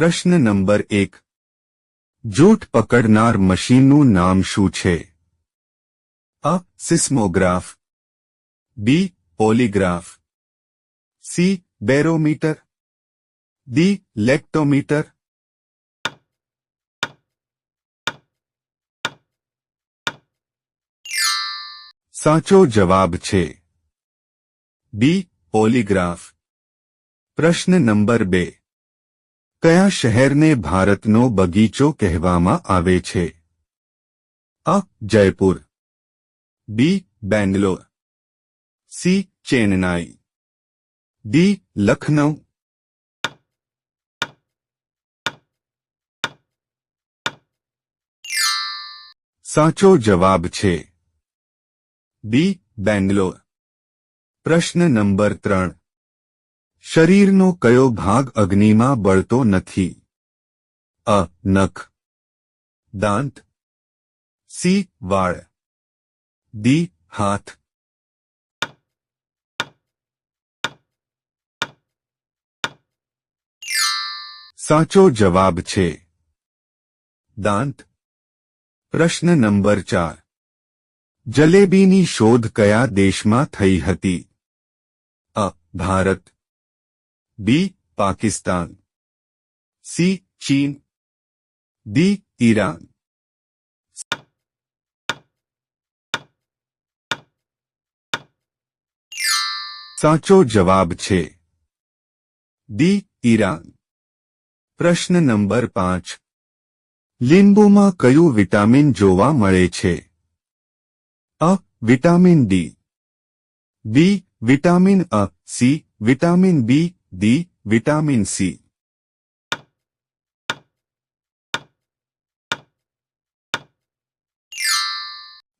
પ્રશ્ન નંબર એક જૂઠ પકડનાર મશીનનું નામ શું છે A seismograph B polygraph C barometer D lactometer સાચો જવાબ છે બી પોલીગ્રાફ પ્રશ્ન નંબર બે કયા શહેરને ભારતનો બગીચો કહેવામાં આવે છે? અ. Jaipur. B. Bangalore. C. Chennai. D. Lucknow. સાચો જવાબ છે. બી. બેંગ્લોર. પ્રશ્ન નંબર ત્રણ. શરીરનો કયો ભાગ અગ્નિમાં બળતો નથી અ નખ દાંત સી વાળ ડી હાથ સાચો જવાબ છે દાંત પ્રશ્ન નંબર ચાર જલેબીની શોધ કયા દેશમાં થઈ હતી અ ભારત બી પાકિસ્તાન સી ચીન ડી ઈરાન સાચો જવાબ છે. ડી ઈરાન પ્રશ્ન નંબર પાંચ. લીંબુમાં કયું વિટામિન જોવા મળે છે? અ, વિટામિન ડી બી વિટામિન અ. C vitamin B D vitamin C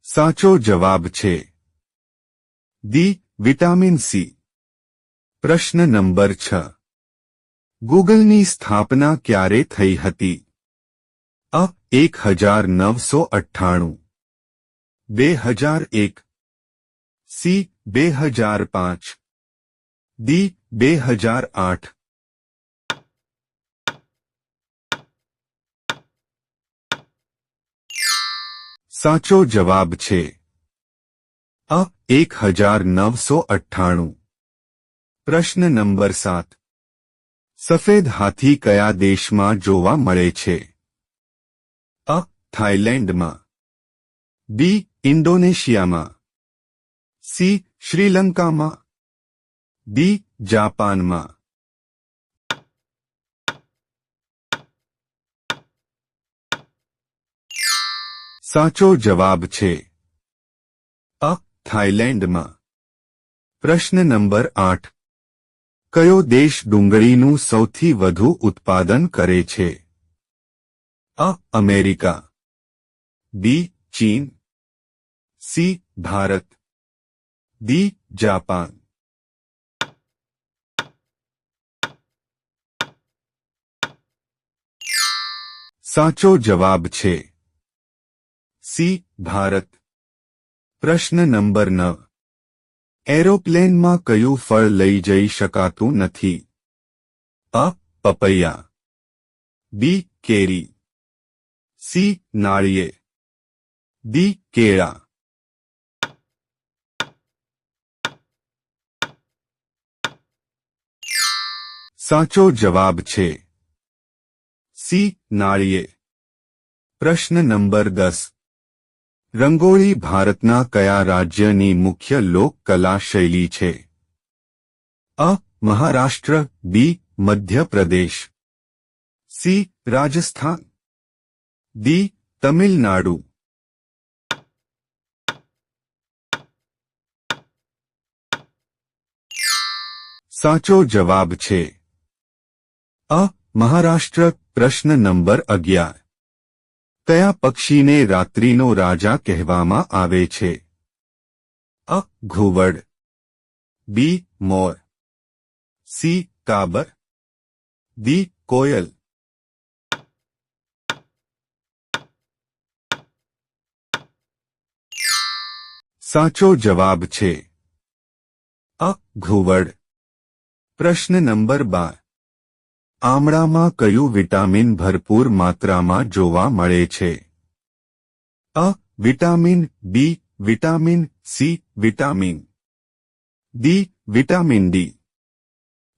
સાચો જવાબ છે ડી વિટામિન સી પ્રશ્ન નંબર છ ગૂગલની સ્થાપના ક્યારે થઈ હતી અ એક હજાર નવસો અઠ્ઠાણું બે હજાર એક સી બે હજાર પાંચ ડી બે હજાર આઠ. સાચો જવાબ છે અ એક હજાર નવસો અઠ્ઠાણું. પ્રશ્ન નંબર સાત. સફેદ હાથી કયા દેશમાં જોવા મળે છે? અ થાઇલેન્ડમાં. બી ઇન્ડોનેશિયામાં. સી શ્રીલંકામાં. ડી જાપાનમાં. સાચો જવાબ છે. અ, થાઇલેન્ડમાં. પ્રશ્ન નંબર આઠ. કયો દેશ ડુંગળીનું સૌથી વધુ ઉત્પાદન કરે છે? અ, અમેરિકા. બી, ચીન. સી, ભારત. D, Japan. સાચો જવાબ છે સી ભારત પ્રશ્ન નંબર નવ એરોપ્લેનમાં કયું ફળ લઈ જઈ શકાતું નથી અ પપૈયા બી કેરી સી નાળિયેર ડી કેળા સાચો જવાબ છે સી નાળિયેર પ્રશ્ન નંબર દસ રંગોળી ભારતના કયા રાજ્યની મુખ્ય લોક કલા શૈલી છે A Maharashtra B Madhya Pradesh C Rajasthan D Tamil Nadu સાચો જવાબ છે અ મહારાષ્ટ્ર પ્રશ્ન નંબર અગિયાર કયા પક્ષીને રાત્રિનો રાજા કહેવામાં આવે છે અ ઘુવડ બી મોર સી કાબર ડી કોયલ સાચો જવાબ છે અ ઘુવડ પ્રશ્ન નંબર બાર આમળામાં કયું વિટામિન ભરપૂર માત્રામાં જોવા મળે છે? અ, vitamin, B, vitamin, C, vitamin. D vitamin D.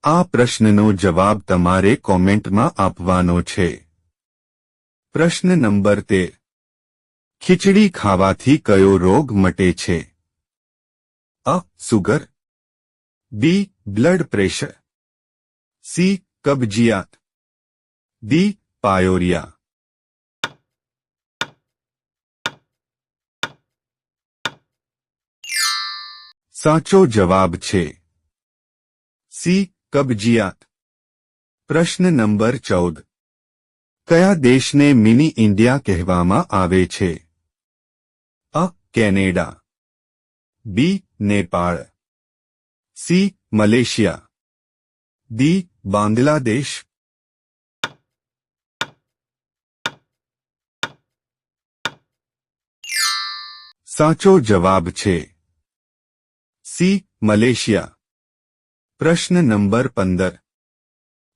આ પ્રશ્નનો જવાબ તમારે કોમેન્ટમાં આપવાનો છે. પ્રશ્ન નંબર તેર ખીચડી ખાવાથી કયો રોગ મટે છે? અ, sugar. B, blood pressure. C કબજિયાત દી પાયોરિયા સાચો જવાબ છે સી કબજિયાત પ્રશ્ન નંબર ચૌદ કયા દેશને મિની ઇન્ડિયા કહેવામાં આવે છે અ Canada B Nepal C Malaysia D Bangladesh સાચો જવાબ છે સી, મલેશિયા. પ્રશ્ન નંબર પંદર.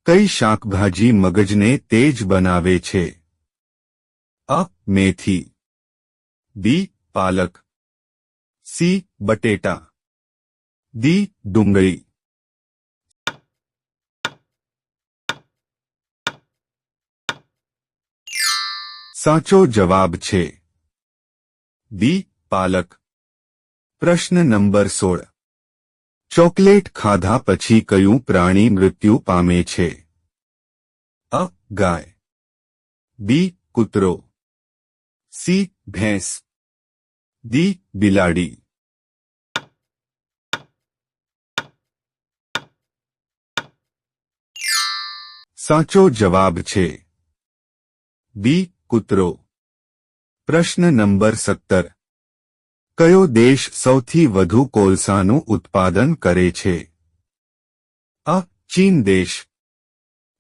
કઈ શાકભાજી મગજને તેજ બનાવે છે? અ, મેથી. બી, પાલક. સી, બટેટા. દી ડુંગળી. સાચો જવાબ છે બી પાલક પ્રશ્ન નંબર સોળ ચોકલેટ ખાધા પછી કયું પ્રાણી મૃત્યુ પામે છે અ ગાય બી કૂતરો સી ભેંસ ડી બિલાડી સાચો જવાબ છે બી કૂતરો પ્રશ્ન નંબર સત્તર કયો દેશ સૌથી વધુ કોલસાનું ઉત્પાદન કરે છે અ ચીન દેશ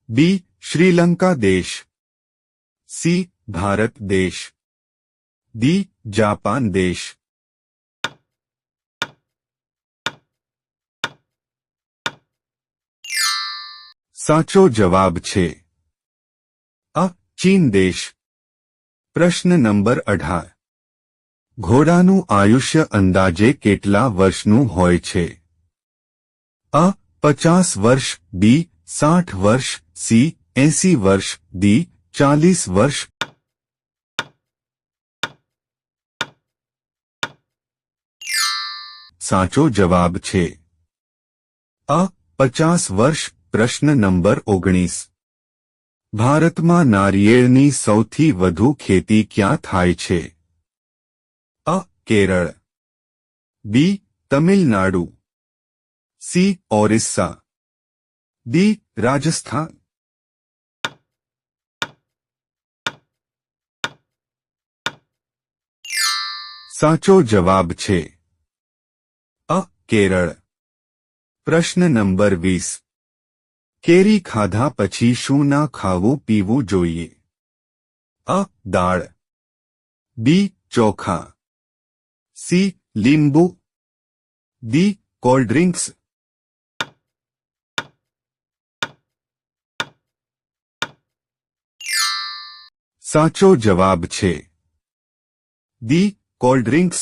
બી શ્રીલંકા દેશ સી ભારત દેશ ડી જાપાન દેશ સાચો જવાબ છે અ ચીન દેશ પ્રશ્ન નંબર અઢાર. ઘોડાનું આયુષ્ય અંદાજે કેટલા વર્ષનું હોય છે? અ, પચાસ વર્ષ, બી, સાઠ વર્ષ, સી, એસી વર્ષ, ડી, ચાલીસ વર્ષ. સાચો જવાબ છે. અ, પચાસ વર્ષ, પ્રશ્ન નંબર ઓગણીસ. ભારતમાં નારિયેળની સૌથી વધુ ખેતી ક્યાં થાય છે? અ. Kerala. B. Tamil Nadu. C. Orissa. D. Rajasthan. સાચો જવાબ છે. અ. કેરળ. પ્રશ્ન નંબર વીસ. કેરી ખાધા પછી શું ના ખાવું પીવું જોઈએ અ દાળ બી ચોખા સી લીંબુ ડી કોલ્ડ ડ્રિંક્સ સાચો જવાબ છે ડી કોલ્ડ ડ્રિંક્સ